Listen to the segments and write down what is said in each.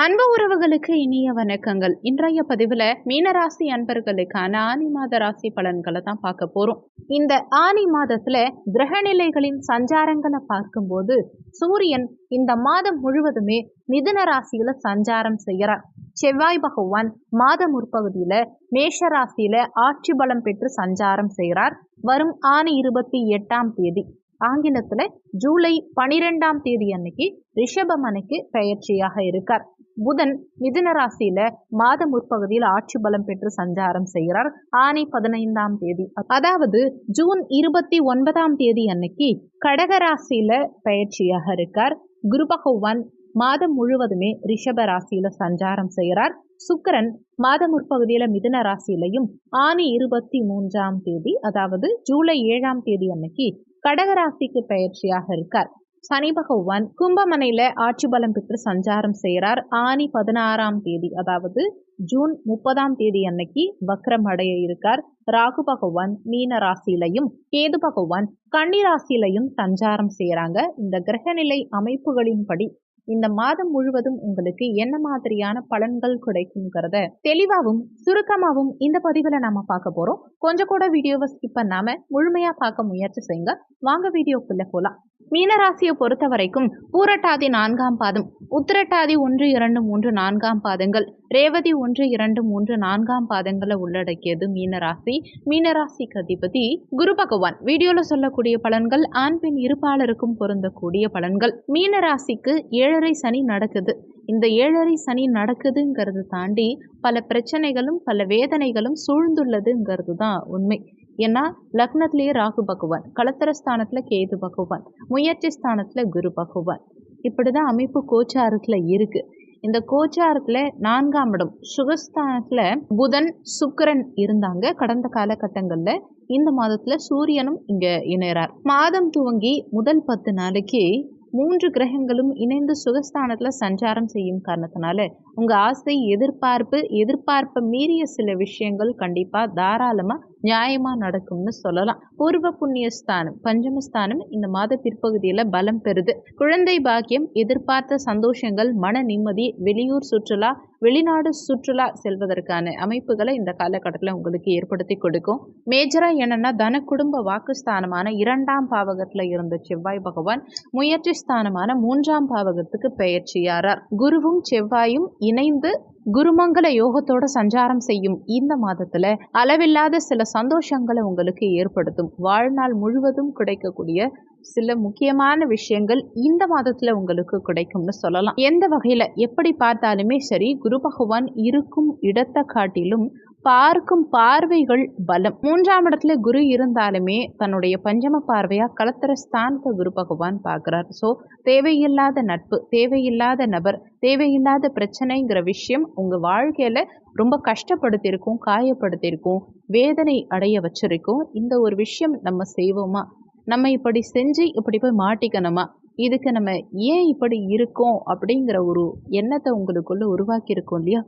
அன்பு உறவுகளுக்கு இனிய வணக்கங்கள். இன்றைய பதிவில் மீனராசி அன்பர்களுக்கான ஆனி மாத ராசி பலன்களை தான் பார்க்க போகிறோம் இந்த ஆனி மாதத்தில் கிரகநிலைகளின் சஞ்சாரங்களை பார்க்கும்போது சூரியன் இந்த மாதம் முழுவதுமே மிதுன ராசியில் சஞ்சாரம் செய்கிறார் செவ்வாய் பகவான் மாத முற்பகுதியில் மேஷ ராசியில் ஆட்சி பலம் பெற்று சஞ்சாரம் செய்கிறார் வரும் ஆணி இருபத்தி எட்டாம் தேதி. ஆங்கிலத்தில் ஜூலை பனிரெண்டாம் தேதி அன்னைக்கு ரிஷபமனைக்கு பெயர்ச்சியாக இருக்கார். புதன் மிதுன ராசியில மாத முற்பகுதியில் ஆட்சி பலம் பெற்று சஞ்சாரம் செய்கிறார். ஆணி பதினைந்தாம் தேதி. அதாவது ஜூன் இருபத்தி ஒன்பதாம் தேதி அன்னைக்கு கடக ராசியில பயிற்சியாக இருக்கார். குரு பகவான் மாதம் முழுவதுமே ரிஷப ராசியில சஞ்சாரம் செய்கிறார். சுக்கரன் மாத முற்பகுதியில மிதுன ராசியிலையும் ஆணி இருபத்தி மூன்றாம் தேதி அதாவது ஜூலை ஏழாம் தேதி அன்னைக்கு கடகராசிக்கு பயிற்சியாக இருக்கார். சனி பகவான் கும்பமனையில ஆட்சி பலம் பெற்று சஞ்சாரம் செய்கிறார். ஆனி பதினாறாம் தேதி அதாவது ஜூன் முப்பதாம் தேதி அன்னைக்கு வக்ரம் அடைய இருக்கார். ராகு பகவான் மீன ராசியிலையும் கேது பகவான் கன்னி ராசியிலையும் சஞ்சாரம் செய்கிறாங்க. இந்த கிரகநிலை அமைப்புகளின்படி இந்த மாதம் முழுவதும் உங்களுக்கு என்ன மாதிரியான பலன்கள் கிடைக்குங்கிறத தெளிவாகவும் சுருக்கமாகவும் இந்த பதிவில் நாம பார்க்க போறோம். கொஞ்சம் கூட வீடியோவை ஸ்கிப் பண்ணாம முழுமையா பார்க்க முயற்சி செய்யுங்க. வாங்க வீடியோக்குள்ள போலாம். மீனராசியை பொறுத்த வரைக்கும் பூரட்டாதி நான்காம் பாதம் உத்திரட்டாதி ஒன்று இரண்டு மூன்று நான்காம் பாதங்கள் ரேவதி ஒன்று இரண்டு மூன்று நான்காம் பாதங்களை உள்ளடக்கியது மீனராசி. மீனராசிக்கு அதிபதி குரு பகவான். வீடியோல சொல்லக்கூடிய பலன்கள் ஆண் பெண் இருப்பாளருக்கும் பொருந்தக்கூடிய பலன்கள். மீனராசிக்கு ஏழரை சனி நடக்குது. இந்த ஏழரை சனி நடக்குதுங்கிறது தாண்டி பல பிரச்சனைகளும் பல வேதனைகளும் சூழ்ந்துள்ளதுங்கிறது தான் உண்மை. ஏன்னா லக்னத்திலேயே ராகு பகவான் களத்திர ஸ்தானத்தில் கேது பகவான் முயற்சி ஸ்தானத்தில் குரு பகவான். இப்படி தான் அமைப்பு கோச்சாரத்தில் இருக்குது இந்த கோச்சாரத்தில் நான்காம் இடம் சுகஸ்தானத்தில் புதன் சுக்கரன் இருந்தாங்க. கடந்த காலகட்டங்களில் இந்த மாதத்தில் சூரியனும் இங்கே இணைகிறார் மாதம் துவங்கி முதல் பத்து நாளைக்கு மூன்று கிரகங்களும் இணைந்து சுகஸ்தானத்தில் சஞ்சாரம் செய்யும் காரணத்தினால உங்கள் ஆசை எதிர்பார்ப்பு எதிர்பார்ப்பை மீறிய சில விஷயங்கள் கண்டிப்பாக தாராளமாக நியாயமாக நடக்கும்னு சொல்லலாம். பூர்வ புண்ணிய ஸ்தானம் பஞ்சமஸ்தானம் இந்த மாத பிற்பகுதியில் பலம் பெறுது. குழந்தை பாக்கியம் எதிர்பார்த்த சந்தோஷங்கள் மன நிம்மதி வெளியூர் சுற்றுலா வெளிநாடு சுற்றுலா செல்வதற்கான அமைப்புகளை இந்த காலகட்டத்தில் உங்களுக்கு ஏற்படுத்தி கொடுக்கும். மேஜராக என்னென்னா தன குடும்ப வாக்குஸ்தானமான இரண்டாம் பாவகத்தில் இருந்த செவ்வாய் பகவான் முயற்சி ஸ்தானமான மூன்றாம் பாவகத்துக்கு பெயர்ச்சியாரார். குருவும் செவ்வாயும் இணைந்து குருமங்கல யோகத்தோட சஞ்சாரம் செய்யும் இந்த மாதத்துல அளவில்லாத சில சந்தோஷங்களை உங்களுக்கு ஏற்படுத்தும். வாழ்நாள் முழுவதும் கிடைக்கக்கூடிய சில முக்கியமான விஷயங்கள் இந்த மாதத்துல உங்களுக்கு கிடைக்கும்னு சொல்லலாம். எந்த வகையில எப்படி பார்த்தாலுமே சரி குரு பகவான் இருக்கும் இடத்தை காட்டிலும் பார்க்கும் பார்வைகள் பலம். மூன்றாம் இடத்துல குரு இருந்தாலுமே தன்னுடைய பஞ்சம பார்வையா கலத்திர ஸ்தானத்தை குரு பகவான் பார்க்கிறார். ஸோ தேவையில்லாத நட்பு தேவையில்லாத நபர் தேவையில்லாத பிரச்சனைங்கிற விஷயம் உங்க வாழ்க்கையில ரொம்ப கஷ்டப்படுத்தியிருக்கும் காயப்படுத்தியிருக்கும் வேதனை அடைய வச்சிருக்கும். இந்த ஒரு விஷயம் நம்ம செய்வோமா? நம்ம இப்படி செஞ்சு இப்படி போய் மாட்டிக்கணுமா? இதுக்கு நம்ம ஏன் இப்படி இருக்கோம் அப்படிங்கிற ஒரு எண்ணத்தை உங்களுக்குள்ள உருவாக்கி இருக்கோம் இல்லையா?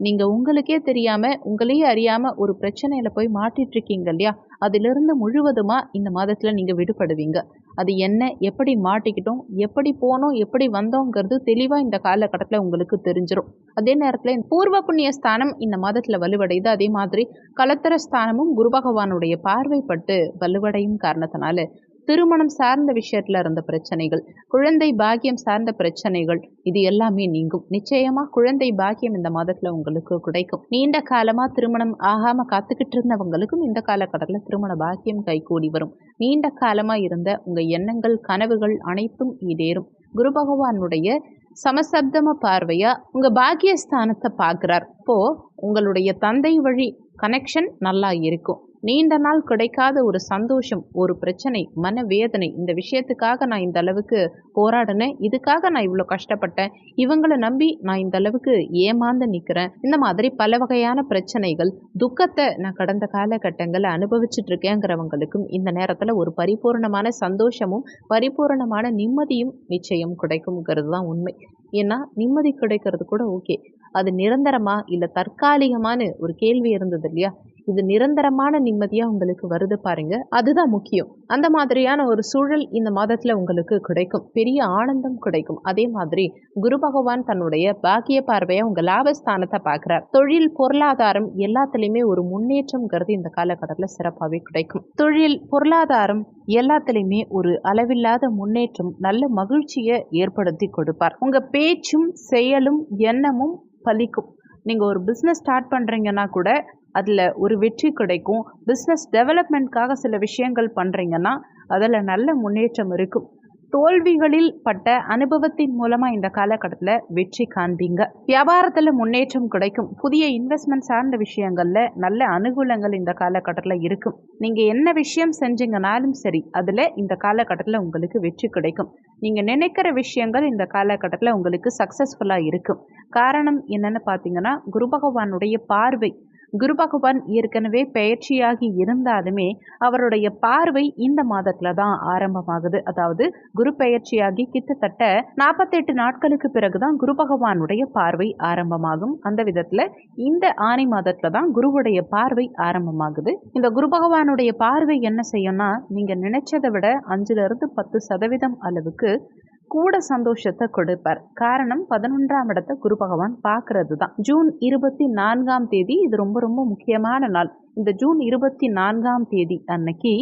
நீங்கள் உங்களுக்கே தெரியாமல் உங்களையே அறியாமல் ஒரு பிரச்சனையில் போய் மாட்டிகிட்ருக்கீங்க இல்லையா? அதிலிருந்து முழுவதுமாக இந்த மாதத்தில் நீங்கள் விடுபடுவீங்க. அது என்ன எப்படி மாட்டிக்கிட்டோம் எப்படி போனோம் எப்படி வந்தோங்கிறது தெளிவாக இந்த காலகட்டத்தில் உங்களுக்கு தெரிஞ்சிடும் அதே நேரத்தில் பூர்வ புண்ணிய ஸ்தானம் இந்த மாதத்தில் வலுவடையுது. அதே மாதிரி கலத்தர ஸ்தானமும் குரு பகவானுடைய பார்வைப்பட்டு வலுவடையும் காரணத்தினால திருமணம் சார்ந்த விஷயத்துல இருந்த பிரச்சனைகள் குழந்தை பாக்கியம் சார்ந்த பிரச்சனைகள் இது எல்லாமே நீங்கும். நிச்சயமா குழந்தை பாக்கியம் இந்த மாதத்துல உங்களுக்கு கிடைக்கும். நீண்ட காலமா திருமணம் ஆகாம காத்துக்கிட்டு இருந்தவங்களுக்கும் இந்த காலகட்டத்தில் திருமண பாக்கியம் கைகூடி வரும். நீண்ட காலமா இருந்த உங்க எண்ணங்கள் கனவுகள் அனைத்தும் ஈடேறும். குரு பகவானுடைய சமசப்தம பார்வையா உங்க பாக்கியஸ்தானத்தை பார்க்குறார். இப்போ உங்களுடைய தந்தை வழி கனெக்ஷன் நல்லா இருக்கும். நீண்ட நாள் கிடைக்காத ஒரு சந்தோஷம் ஒரு பிரச்சனை மனவேதனை இந்த விஷயத்துக்காக நான் இந்த அளவுக்கு போராடினேன். இதுக்காக நான் இவ்வளோ கஷ்டப்பட்டேன். இவங்களை நம்பி நான் இந்த அளவுக்கு ஏமாந்து நிற்கிறேன் இந்த மாதிரி பல வகையான பிரச்சனைகள் துக்கத்தை நான் கடந்த காலகட்டங்களில் அனுபவிச்சுட்டு இருக்கேங்கிறவங்களுக்கும் இந்த நேரத்தில் ஒரு பரிபூர்ணமான சந்தோஷமும் பரிபூர்ணமான நிம்மதியும் நிச்சயம் கிடைக்குங்கிறது தான் உண்மை. ஏன்னா நிம்மதி கிடைக்கிறது கூட ஓகே. அது நிரந்தரமா இல்லை தற்காலிகமான ஒரு கேள்வி இருந்தது இல்லையா? இது நிரந்தரமான நிம்மதியாக உங்களுக்கு வருது பாருங்க. அதுதான் முக்கியம். அந்த மாதிரியான ஒரு சூழல் இந்த மாதத்தில் உங்களுக்கு கிடைக்கும். பெரிய ஆனந்தம் கிடைக்கும். அதே மாதிரி குரு பகவான் தன்னுடைய பாக்கிய பார்வையை உங்கள் லாபஸ்தானத்தை பார்க்குறார். தொழில் பொருளாதாரம் எல்லாத்துலேயுமே ஒரு முன்னேற்றம்ங்கிறது இந்த காலகட்டத்தில் சிறப்பாகவே கிடைக்கும். தொழில் பொருளாதாரம் எல்லாத்துலேயுமே ஒரு அளவில்லாத முன்னேற்றம் நல்ல மகிழ்ச்சியை ஏற்படுத்தி கொடுப்பார். உங்கள் பேச்சும் செயலும் எண்ணமும் பலிக்கும். நீங்கள் ஒரு பிஸ்னஸ் ஸ்டார்ட் பண்ணுறீங்கன்னா கூட அதில் ஒரு வெற்றி கிடைக்கும். பிஸ்னஸ் டெவலப்மெண்ட்காக சில விஷயங்கள் பண்ணுறீங்கன்னா அதில் நல்ல முன்னேற்றம் இருக்கும். தோல்விகளில் பட்ட அனுபவத்தின் மூலமாக இந்த காலகட்டத்தில் வெற்றி காண்பீங்க. வியாபாரத்தில் முன்னேற்றம் கிடைக்கும். புதிய இன்வெஸ்ட்மெண்ட் சார்ந்த விஷயங்களில் நல்ல அனுகூலங்கள் இந்த காலகட்டத்தில் இருக்கும். நீங்கள் என்ன விஷயம் செஞ்சீங்கனாலும் சரி அதில் இந்த காலகட்டத்தில் உங்களுக்கு வெற்றி கிடைக்கும். நீங்கள் நினைக்கிற விஷயங்கள் இந்த காலகட்டத்தில் உங்களுக்கு சக்ஸஸ்ஃபுல்லாக இருக்கும். காரணம் என்னென்னு பார்த்தீங்கன்னா குரு பகவானுடைய பார்வை. குரு பகவான் ஏற்கனவே பயிற்சியாகி இருந்தாலுமே அவருடைய பார்வை இந்த மாதத்துல தான் ஆரம்பமாகுது. அதாவது குரு பயிற்சியாகி கிட்டத்தட்ட நாற்பத்தெட்டு நாட்களுக்கு பிறகுதான் குரு பகவானுடைய பார்வை ஆரம்பமாகும். அந்த விதத்துல இந்த ஆணி மாதத்துல தான் குருவுடைய பார்வை ஆரம்பமாகுது. இந்த குரு பகவானுடைய பார்வை என்ன செய்யும்னா நீங்க நினைச்சதை விட அஞ்சுல இருந்து பத்து சதவீதம் அளவுக்கு கூட சந்தோஷத்தை கொடுப்பார். காரணம் பதினொன்றாம் இடத்தை குரு பகவான் பார்க்கறது தான் ஜூன் இருபத்தி நான்காம் தேதி இது ரொம்ப ரொம்ப முக்கியமான நாள். இந்த ஜூன் இருபத்தி நான்காம் தேதி அன்னைக்கு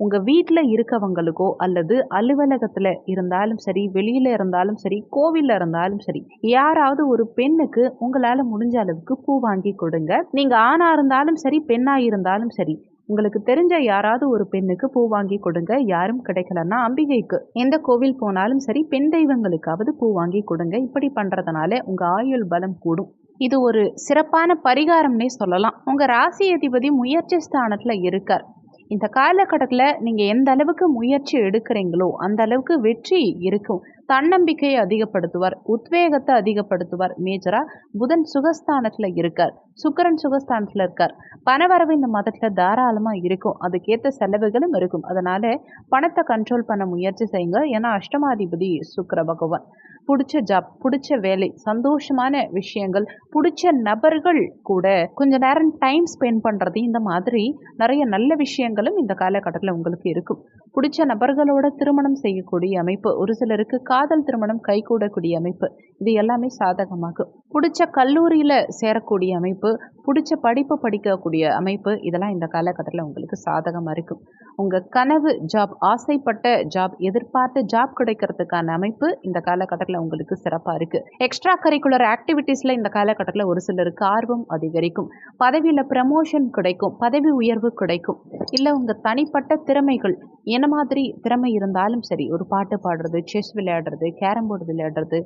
உங்கள் வீட்டில் இருக்கவங்களுக்கோ அல்லது அலுவலகத்தில் இருந்தாலும் சரி வெளியில் இருந்தாலும் சரி கோவிலில் இருந்தாலும் சரி யாராவது ஒரு பெண்ணுக்கு உங்களால் முடிஞ்ச அளவுக்கு பூ வாங்கி கொடுங்க. நீங்கள் ஆணாக இருந்தாலும் சரி பெண்ணாக இருந்தாலும் சரி உங்களுக்கு தெரிஞ்ச யாராவது ஒரு பெண்ணுக்கு பூ வாங்கி கொடுங்க யாரும் கிடைக்கலன்னா அம்பிகைக்கு. எந்த கோவில் போனாலும் சரி பெண் தெய்வங்களுக்காவது பூ வாங்கி கொடுங்க. இப்படி பண்றதுனால உங்க ஆயுள் பலம் கூடும். இது ஒரு சிறப்பான பரிகாரம்னே சொல்லலாம். உங்க ராசி அதிபதி முயற்சி ஸ்தானத்துல இருக்கார். இந்த காலகட்டத்தில் நீங்கள் எந்த அளவுக்கு முயற்சி எடுக்கிறீங்களோ அந்த அளவுக்கு வெற்றி இருக்கும். தன்னம்பிக்கையை அதிகப்படுத்துவார் உத்வேகத்தை அதிகப்படுத்துவார். மேஜராக புதன் சுகஸ்தானத்தில் இருக்கார் சுக்கரன் சுகஸ்தானத்தில் இருக்கார். பணவரவு இந்த மதத்தில் தாராளமாக இருக்கும் அதுக்கேற்ற செலவுகளும் இருக்கும். அதனால் பணத்தை கண்ட்ரோல் பண்ண முயற்சி செய்யுங்க. ஏன்னா அஷ்டமாதிபதி சுக்கர பகவான். பிடிச்ச ஜாப் பிடிச்ச வேலை சந்தோஷமான விஷயங்கள் பிடிச்ச நபர்கள் கூட கொஞ்ச நேரம் டைம் ஸ்பெண்ட் பண்ணுறது இந்த மாதிரி நிறைய நல்ல விஷயங்களும் இந்த காலகட்டத்தில் உங்களுக்கு இருக்கும். பிடிச்ச நபர்களோட திருமணம் செய்யக்கூடிய அமைப்பு ஒரு சிலருக்கு காதல் திருமணம் கைகூடக்கூடிய அமைப்பு இது எல்லாமே சாதகமாகும் பிடிச்ச கல்லூரியில் சேரக்கூடிய அமைப்பு பிடிச்ச படிப்பு படிக்கக்கூடிய அமைப்பு இதெல்லாம் இந்த காலகட்டத்தில் உங்களுக்கு சாதகமாக இருக்கும். உங்கள் கனவு ஜாப் ஆசைப்பட்ட ஜாப் எதிர்பார்த்த ஜாப் கிடைக்கிறதுக்கான அமைப்பு இந்த காலகட்டத்தில் உங்களுக்கு சிறப்பாக இருக்குது எக்ஸ்ட்ரா கரிக்குலர் ஆக்டிவிட்டீஸில் இந்த காலகட்டத்தில் ஒரு சிலருக்கு ஆர்வம் அதிகரிக்கும். பதவியில் ப்ரமோஷன் கிடைக்கும் பதவி உயர்வு கிடைக்கும். இல்லை உங்கள் தனிப்பட்ட திறமைகள் என்ன மாதிரி திறமை இருந்தாலும் சரி ஒரு பாட்டு பாடுறது செஸ் விளையாடுறது கேரம் போர்டு விளையாடுறது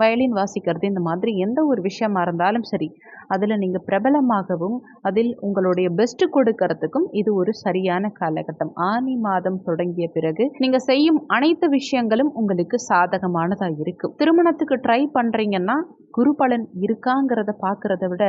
வயலின் வாசிக்கிறது. இந்த மாதிரி எந்த ஒரு விஷயமா இருந்தாலும் சரி அதில் நீங்கள் பிரபலமாகவும் அதில் உங்களுடைய பெஸ்ட் கொடுக்கறதுக்கும் இது ஒரு சரியான காலகட்டம். ஆனி மாதம் தொடங்கிய பிறகு நீங்கள் செய்யும் அனைத்து விஷயங்களும் உங்களுக்கு சாதகமானதாக இருக்கும். திருமணத்துக்கு ட்ரை பண்ணுறீங்கன்னா குரு பலன் இருக்காங்கிறத பார்க்குறத விட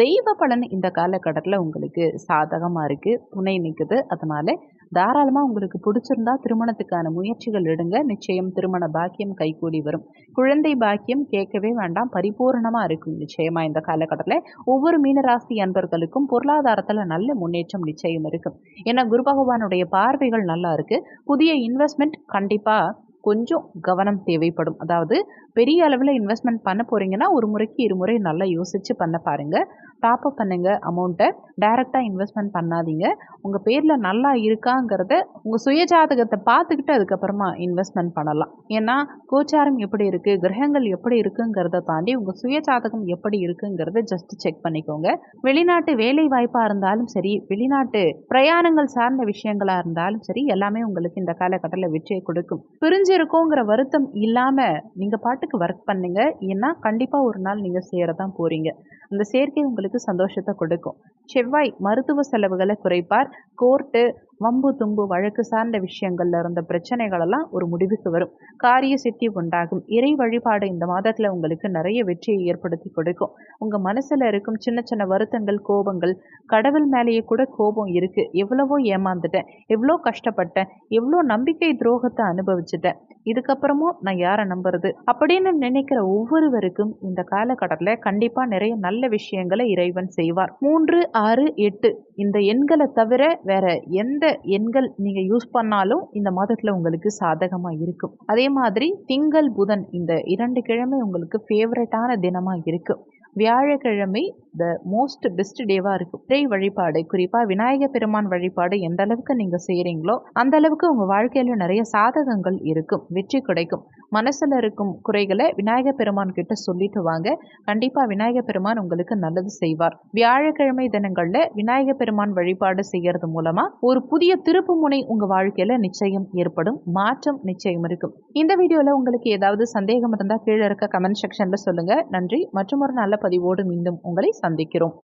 தெய்வ பலன் இந்த காலகட்டத்தில் உங்களுக்கு சாதகமாக இருக்குது துணை நிற்குது அதனால் தாராளமாக உங்களுக்கு பிடிச்சிருந்தா திருமணத்துக்கான முயற்சிகள் எடுங்க. நிச்சயம் திருமண பாக்கியம் கைகூடி வரும். குழந்தை பாக்கியம் கேட்கவே வேண்டாம். பரிபூர்ணமாக இருக்கும் நிச்சயமாக இந்த காலகட்டத்தில் ஒவ்வொரு மீனராசி அன்பர்களுக்கும் பொருளாதாரத்தில் நல்ல முன்னேற்றம் நிச்சயம் இருக்கும். ஏன்னா குரு பகவானுடைய பார்வைகள் நல்லா இருக்குது புதிய இன்வெஸ்ட்மெண்ட் கண்டிப்பாக கொஞ்சம் கவனம் தேவைப்படும். அதாவது பெரிய அளவில் இன்வெஸ்ட்மெண்ட் பண்ண போகிறீங்கன்னா ஒரு முறைக்கு இருமுறை நல்லா யோசித்து பண்ண பாருங்கள் டாப்அப் பண்ணுங்கள் அமௌண்ட்டை டைரெக்டாக இன்வெஸ்ட்மெண்ட் பண்ணாதீங்க. உங்கள் பேரில் நல்லா இருக்காங்கிறத உங்கள் சுயஜாதகத்தை பார்த்துக்கிட்டு அதுக்கப்புறமா இன்வெஸ்ட்மெண்ட் பண்ணலாம். ஏன்னா கோச்சாரம் எப்படி இருக்குது கிரகங்கள் எப்படி இருக்குங்கிறத தாண்டி உங்கள் சுயஜாதகம் எப்படி இருக்குங்கிறத ஜஸ்ட் செக் பண்ணிக்கோங்க. வெளிநாட்டு வேலை வாய்ப்பாக இருந்தாலும் சரி வெளிநாட்டு பிரயாணங்கள் சார்ந்த விஷயங்களாக இருந்தாலும் சரி எல்லாமே உங்களுக்கு இந்த காலகட்டத்தில் வெற்றியை கொடுக்கும். பிரிஞ்சிருக்கோங்கிற வருத்தம் இல்லாமல் நீங்கள் பாட்டுக்கு ஒர்க் பண்ணுங்க. ஏன்னா கண்டிப்பாக ஒரு நாள் நீங்கள் சேர தான் போகிறீங்க அந்த சேர்க்கை உங்களுக்கு சந்தோஷத்தை கொடுக்கும். செவ்வாய் மருத்துவ செலவுகளை குறைப்பார். கோர்ட்டு வம்பு தும்பு வழக்கு சார்ந்த விஷயங்கள்ல இருந்த பிரச்சனைகளெல்லாம் ஒரு முடிவுக்கு வரும். காரிய சித்தி உண்டாகும். இறை வழிபாடு இந்த மாதத்தில் உங்களுக்கு நிறைய வெற்றியை ஏற்படுத்தி கொடுக்கும். உங்கள் மனசில் இருக்கும் சின்ன சின்ன வருத்தங்கள் கோபங்கள் கடவுள் மேலேயே கூட கோபம் இருக்குது எவ்வளவோ ஏமாந்துட்டேன். எவ்வளோ கஷ்டப்பட்டேன். எவ்வளோ நம்பிக்கை துரோகத்தை அனுபவிச்சுட்டேன். இதுக்கப்புறமும் நான் யாரை நம்புறது? அப்படின்னு நினைக்கிற ஒவ்வொருவருக்கும் இந்த காலகட்டத்தில் கண்டிப்பாக நிறைய நல்ல விஷயங்களை இறைவன் செய்வார். மூன்று ஆறு எட்டு. இந்த எண்களை தவிர வேற எந்த எண்கள் நீங்கள் யூஸ் பண்ணாலும் இந்த மாதத்தில் உங்களுக்கு சாதகமாக இருக்கும். அதே மாதிரி திங்கள் புதன் இந்த இரண்டு கிழமை உங்களுக்கு ஃபேவரட்டான தினமாக இருக்கும் வியாழக்கிழமை த மோஸ்ட் பெஸ்ட் டேவாக இருக்கும். இறை வழிபாடு குறிப்பாக விநாயக பெருமான் வழிபாடு எந்த அளவுக்கு நீங்கள் செய்கிறீங்களோ அந்த அளவுக்கு உங்கள் வாழ்க்கையில் நிறைய சாதகங்கள் இருக்கும். வெற்றி கிடைக்கும். மனசில் இருக்கும் குறைகளை விநாயகர் பெருமான் கிட்ட சொல்லிட்டு வாங்க. கண்டிப்பாக விநாயகர் பெருமான் உங்களுக்கு நல்லது செய்வார். வியாழக்கிழமை தினங்களில் விநாயகர் பெருமான் வழிபாடு செய்கிறது மூலமாக ஒரு புதிய திருப்பு முனை உங்கள் வாழ்க்கையில் நிச்சயம் ஏற்படும். மாற்றம் நிச்சயம் இருக்கும். இந்த வீடியோவில் உங்களுக்கு ஏதாவது சந்தேகம் இருந்தால் கீழே இருக்க கமெண்ட் செக்ஷனில் சொல்லுங்கள் நன்றி. மற்றும் ஒரு நல்ல பதிவோடு மீண்டும் உங்களை சந்திக்கிறோம்.